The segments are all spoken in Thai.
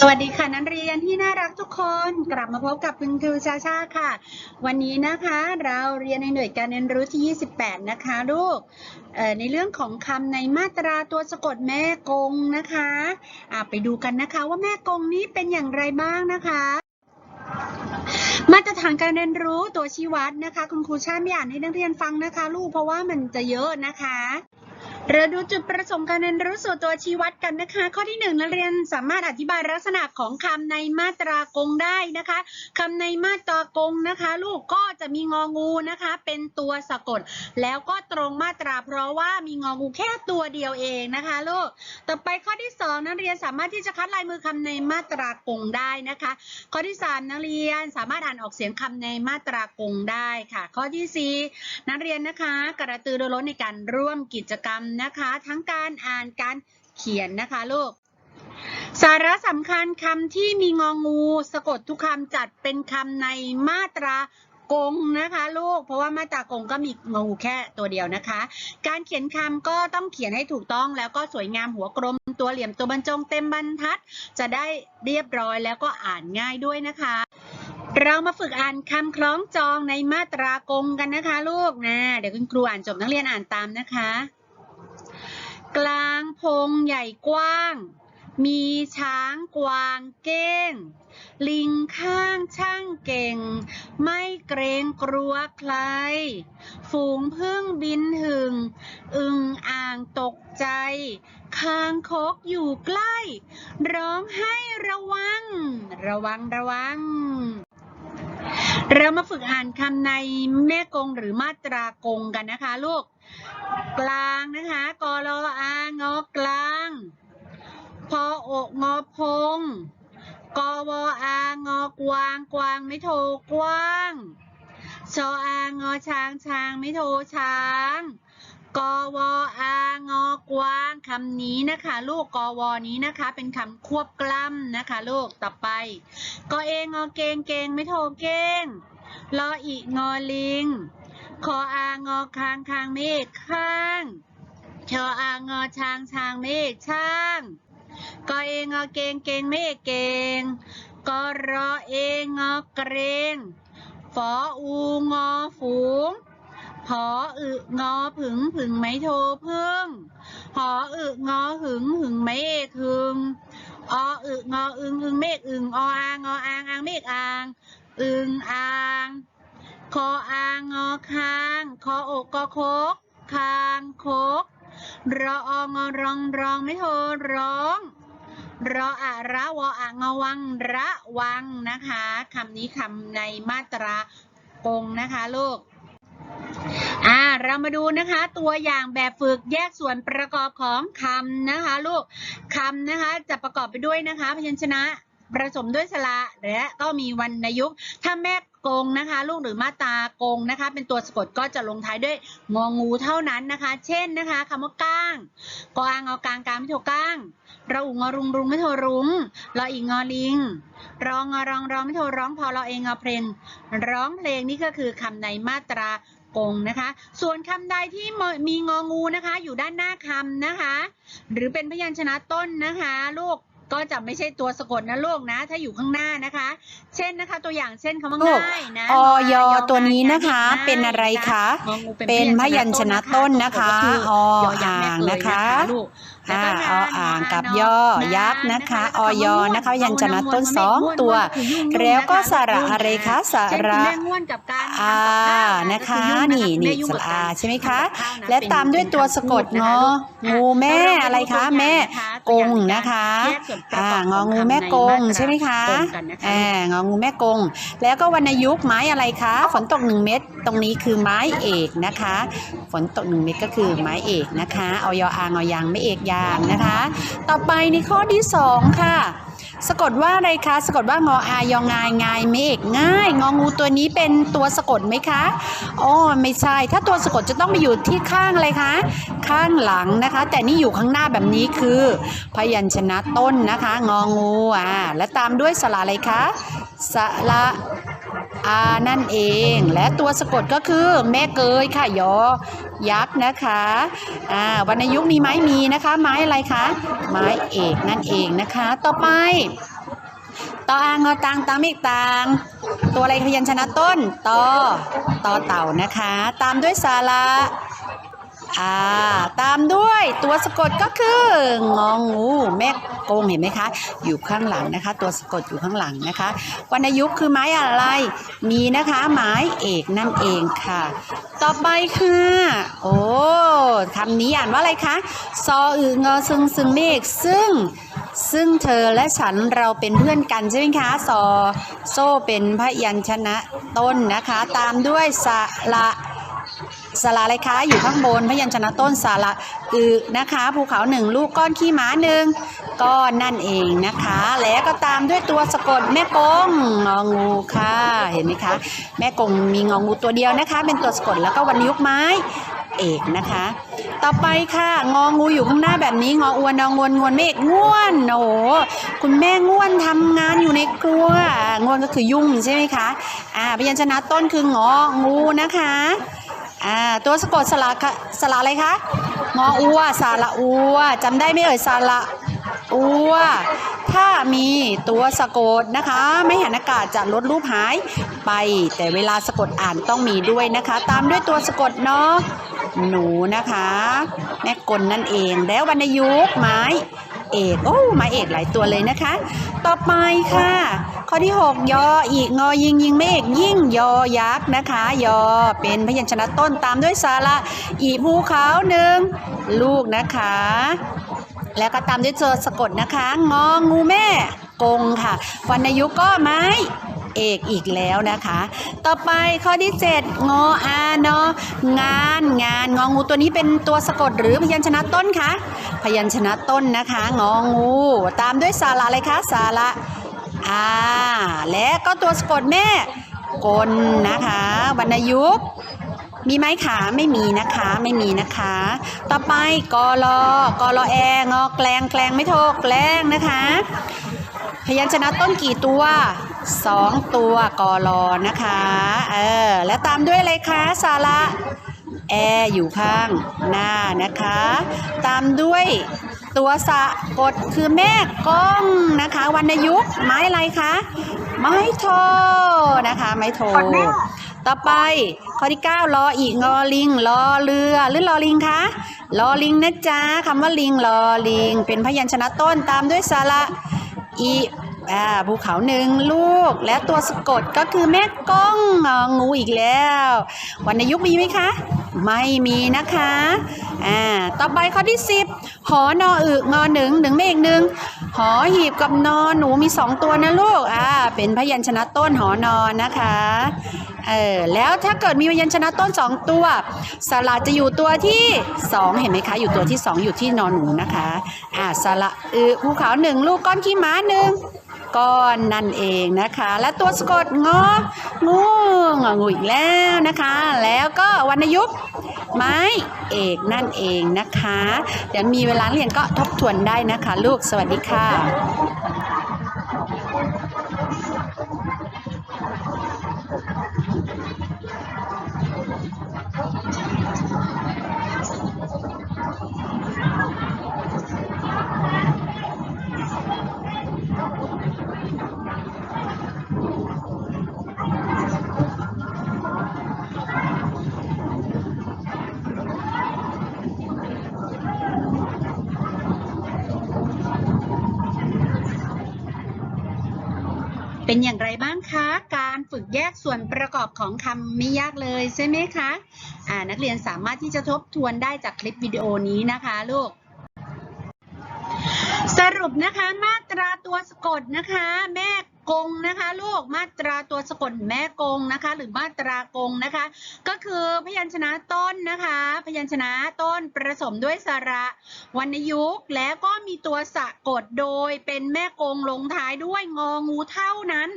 สวัสดีค่ะนักเรียนที่น่ารักทุกคนกลับมาพบกับคุณครูชาชาค่ะ วันนี้นะคะเราเรียนในหน่วยการเรียนรู้ที่ 28 นะคะลูกในเรื่องของคำในมาตราตัวสะกดแม่กงนะคะะไปดูกันนะคะว่าแม่กงนี้เป็นอย่างไรบ้างนะคะมาตรฐานการเรียนรู้ตัวชี้วัดนะคะ คุณครูชาไม่อ่านให้นักเรียนฟังนะคะ ลูกเพราะว่ามันจะเยอะนะคะ เราดูจุดประสงค์การเรียนรู้สู่ตัวชี้วัดกันนะคะ ข้อที่หนึ่งนักเรียนสามารถอธิบายลักษณะของคำในมาตรากงได้นะคะคำในมาตรากงนะคะ ลูกก็จะมีงองูนะคะ เป็นตัวสะกด แล้วก็ตรงมาตรา เพราะว่ามีงองูแค่ตัวเดียวเองนะคะลูกต่อไปข้อที่สองนักเรียนสามารถที่จะคัดลายมือคำในมาตรากงได้นะคะ ข้อที่สามนักเรียนสามารถอ่านออกเสียงคำในมาตรากงได้ค่ะ ข้อที่สี่นักเรียนนะคะ กระตือรือร้นในการร่วมกิจกรรมนะคะ ทั้งการอ่านการเขียนนะคะลูกสาระสำคัญคำที่มีงองู สะกดทุกคำจัดเป็นคำในมาตรากงนะคะลูก เพราะว่ามาตรากงก็มีงองูแค่ตัวเดียวนะคะ การเขียนคำก็ต้องเขียนให้ถูกต้องแล้วก็สวยงามหัวกลมตัวเหลี่ยมตัวบรรจงเต็มบรรทัด จะได้เรียบร้อยแล้วก็อ่านง่ายด้วยนะคะ เรามาฝึกอ่านคำคล้องจองในมาตรากงกันนะคะ ลูกนะ เดี๋ยวคุณครูอ่านจบนักเรียนอ่านตามนะคะ กลางพงใหญ่กว้าง มีช้างกวางเก้ง ลิงข้างช่างเก่ง ไม่เกรงกลัวใคร ฝูงพึ่งบินหึง อึงอ่างตกใจ คางคกอยู่ใกล้ ร้องให้ระวัง ระวังระวัง เรามาฝึกอ่านคำในแม่กงหรือมาตรากงกันนะคะลูก กลางนะคะกรออางอกลางพออกงอพงกวอางอกวางกวางไม่โทกว้างชออางอช้างช้างไม่โทช้างกวอางอกวางคำนี้นะคะ ลูกกวนี้นะคะ เป็นคำควบกล้ำนะคะ ลูกต่อไปกเองงอเกงเกงไม่โทเก้งลออีงอลิง คออางอคางคางเมฆข้างชออางอช้างช้างเมฆช่างกอเองงอเกงเกงเมฆเกงกอรอเองงอเกรงฟออูงอฝูงผออึงอผึงผึงไม่โทพึ่งหออึงอหึงหึงไม่เอกหึงออึงออึงอึงเมฆอึงออางออางอางเมฆอาง อึงอาง คออางอคาง คออกกอคก คางคก รอองอรองรองไม่โทรร้องรออะระวออะงวังระวังนะคะคำนี้คำในมาตรากงนะคะลูกอ่าเรามาดูนะคะ ตัวอย่างแบบฝึกแยกส่วนประกอบของคำนะคะ ลูกคำนะคะจะประกอบไปด้วยนะคะพยัญชนะ ผสมด้วยสระและก็มีวรรณยุกต์ถ้าแม่กงนะคะลูกหรือมาตากงนะคะ เป็นตัวสะกดก็จะลงท้ายด้วยงองูเท่านั้นนะคะ เช่นนะคะคำว่าก้างกอางเอากลางกลางไม่โทก้างเราอุงอรุงรุงไม่โทรุงเรออีกงอลิงร้องงอรองร้องไม่โทร้องพอเราเองงอเพลง ร้องเพลงนี่ก็คือคำในมาตรากงนะคะ ส่วนคำใดที่มีงองูนะคะ อยู่ด้านหน้าคำนะคะ หรือเป็นพยัญชนะต้นนะคะ ลูก ก็จะไม่ใช่ตัวสะกดนะลูกนะ ถ้าอยู่ข้างหน้านะคะ เช่นนะคะ ตัวอย่างเช่นคำว่าลูกง่ายนะออยงอตัวนี้นะคะง่ายเป็นอะไรคะงองูเป็นพยัญชนะต้นนะคะตัวสกดก็คือออ่างนะคะลูกแล้วอ่าก็อนาอ่างนกับนย่อนายักษ์นะคะแล้วอก็อยคำว่านะคะง่วยัญชนะต้นง่วสองง่ตัวง่คือยุ่งๆแล้วก็นะคะสระอะไรคะสเช่นระคุณแม่ง่วนกับการอาทำกับข้าวอ่นะคะก็อยุ่งนี่คุณนี่แม่ยุ่งสกับระกาอารใช่ไหมคะทำกับข้าวนะและเป็นตามด้วยเป็นตัวคำสะกดพูงนะคะลูกองูแม่เราอะไรคะดูตัวแม่อย่างนะคะ กงนะคะแยกส่วนประกอบอ่างองูของคำแม่กงในมาตราใช่ไหมคะกงกันนะคะอ่างองูแม่กง แล้วก็วรรณยุกต์ไม้อะไรคะ ฝนตกหนึ่งเม็ดตรงนี้คือไม้เอกนะคะ ฝนตกหนึ่งเม็ดก็คือไม้เอกนะคะออยอางอยางไม่เอกยางนะคะ ต่อไปในข้อที่สองค่ะ สะกดว่าอะไรคะ สะกดว่างออายองายงายเมฆง่าย งองูตัวนี้เป็นตัวสะกดไหมคะอ๋อไม่ใช่ ถ้าตัวสะกดจะต้องไปอยู่ที่ข้างอะไรคะ ข้างหลังนะคะ แต่นี่อยู่ข้างหน้าแบบนี้คือ พยัญชนะต้นนะคะ งองูอ่าและตามด้วยสระอะไรคะสระ อานั่นเอง และตัวสะกดก็คือแม่เกยค่ะยอยักษ์นะคะอ่าวรรณยุกต์มีไม้มีนะคะ ไม้อะไรคะ ไม้เอกนั่นเองนะคะ ต่อไปต่ออางอตังตามอีกตางตัวอะไรพยัญชนะต้นตอตอเต่านะคะ ตามด้วยสาระอ่าตามด้วยตัวสะกดก็คืององูแม่ กงเห็นไหมคะ อยู่ข้างหลังนะคะ ตัวสะกดอยู่ข้างหลังนะคะวรรณยุกต์คือไม้อะไร มีนะคะไม้เอกนั่นเองค่ะ ต่อไปค่ะโอ้คำนี้อ่านว่าอะไรคะซออืองอซึงซึงเมฆซึ่งซึ่งเธอและฉันเราเป็นเพื่อนกันใช่ไหมคะซอโซ่เป็นพยัญชนะต้นนะคะ ตามด้วยสระ สาระอะไรคะอยู่ข้างบนพยัญชนะต้นสาระอึนะคะภูเขาหนึ่งลูกก้อนขี้หมาหนึ่งก้อนนั่นเองนะคะ แล้วก็ตามด้วยตัวสะกดแม่กงงองูค่ะเห็นไหมคะ แม่กงมีงองูตัวเดียวนะคะ เป็นตัวสะกดแล้วก็วรรณยุกไม้เอกนะคะ ต่อไปค่ะ งองูอยู่ข้างหน้าแบบนี้งออวนงวนงวนเมฆง่วนโอ้โหคุณแม่ง่วนทำงานอยู่ในครัวง่วนก็คือยุ่งใช่ไหมคะอ่าพยัญชนะต้นคืององูนะคะ อ่าตัวสะกดสระคะสระอะไรคะงออัวสระอัวจำได้ไหมเอ่ยสระอัวถ้ามีตัวสะกดนะคะ ไม่หันอากาศจะลดรูปหายไป แต่เวลาสะกดอ่านต้องมีด้วยนะคะ ตามด้วยตัวสะกดเนาะหนูนะคะ แม่กลนั่นเองแล้ววรรณยุกต์ไม้ เอก โอ้ไม้เอกหลายตัวเลยนะคะ ต่อไปค่ะ ข้อที่ 6 ยออีกงอยิงยิงไม่เอกยิ่งยอยักษ์นะคะ ยอเป็นพยัญชนะต้นตามด้วยสาระอีภูเขาหนึ่งลูกนะคะ แล้วก็ตามด้วยเจอสะกดนะคะ งองูแม่กงค่ะวรรณยุกต์ก็ไม้ เอกอีกแล้วนะคะ ต่อไปข้อที่ 7 งออานองานงานงองูตัวนี้เป็นตัวสะกดหรือพยัญชนะต้นคะพยัญชนะต้นนะคะ งองู ตามด้วยสาระอะไรคะสาระอ่าและก็ตัวสะกดแม่กลนะคะวรรณยุกต์มีไหมขาไม่มีนะคะไม่มีนะคะ ต่อไปกอลอกอลอแองอแกลงแกลงไม่โทรแกล้งนะคะ พยัญชนะต้นกี่ตัว สองตัวกอลอนะคะ เออ แล้วตามด้วยอะไรคะสาระแออยู่ข้างหน้านะคะ ตามด้วยตัวสะกดคือแม่ก้องนะคะวรรณยุกต์ไม้อะไรคะไม้โทนะคะ ไม้โท ต่อไปข้อที่9รออีกงอลิงรอเรือหรือรอลิงคะรอลิงนะจ๊ะคำว่าลิงรอลิง เป็นพยัญชนะต้นตามด้วยสระอี อ่าภูเขาหนึ่งลูก และตัวสะกดก็คือแม่ก้องงูอีกแล้ววรรณยุกต์มีไหมคะ ไม่มีนะคะอ่าต่อไปข้อที่ 10 หอนออึงอหนึ่งหนึ่งไม่อีกหนึ่งหอหีบกับนอนหนูมีสองตัวนะลูกอ่าเป็นพยัญชนะต้นหอนอนนะคะเออแล้วถ้าเกิดมีพยัญชนะต้นสองตัวสระจะอยู่ตัวที่สองเห็นไหมคะ อยู่ตัวที่สองอยู่ที่นอนหนูนะคะอ่าสระอือภูเขาหนึ่งลูกก้อนขี้ม้าหนึ่ง ก้อนนั่นเองนะคะ และตัวสะกดงองูงองูอีกแล้วนะคะ แล้วก็วรรณยุกต์ไม้เอกนั่นเองนะคะ เดี๋ยวมีเวลาเรียนก็ทบทวนได้นะคะ ลูกสวัสดีค่ะ เป็นอย่างไรบ้างคะ การฝึกแยกส่วนประกอบของคำไม่ยากเลยใช่ไหมคะะนักเรียนสามารถที่จะทบทวนได้จากคลิปวิดีโอนี้นะคะลูก สรุปนะคะมาตราตัวสะกดนะคะ แม่ กงนะคะลูกมาตราตัวสะกดแม่กงนะคะ หรือมาตรากงนะคะ ก็คือพยัญชนะต้นนะคะ พยัญชนะต้นผสมด้วยสระวรรณยุกต์แล้วก็มีตัวสะกดโดยเป็นแม่กงลงท้ายด้วยงองูเท่านั้น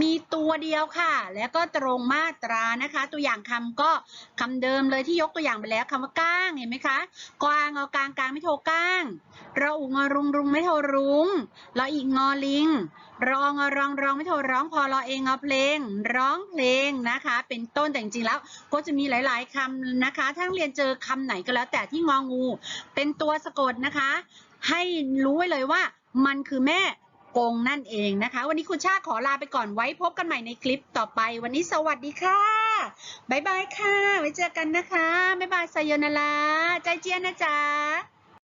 มีตัวเดียวค่ะ แล้วก็ตรงมาตรานะคะ ตัวอย่างคำก็คำเดิมเลยที่ยกตัวอย่างไปแล้วคำว่าก้างเห็นไหมคะกวางเอากลางกลางไม่โทรก้างเรออุงอรุงรุงไม่โทรรุงรออีกงอลิง ร้องรององร้องไม่โทรร้องพอรอเองเอาเพลง ร้องเพลงนะคะ เป็นต้นแต่จริงๆแล้ว ก็จะมีหลาย ๆคำนะคะถ้าเรียนเจอคำไหนก็แล้ว แต่ที่งองู เป็นตัวสะกดนะคะ ให้รู้ไว้เลยว่ามันคือแม่กงนั่นเองนะคะ วันนี้คุณชาขอลาไปก่อนไว้พบกันใหม่ในคลิปต่อไป วันนี้สวัสดีค่ะบ๊ายบายค่ะ ไว้เจอกันนะคะบ๊ายบายไซโยนาราใจเจียนนะจ๊ะ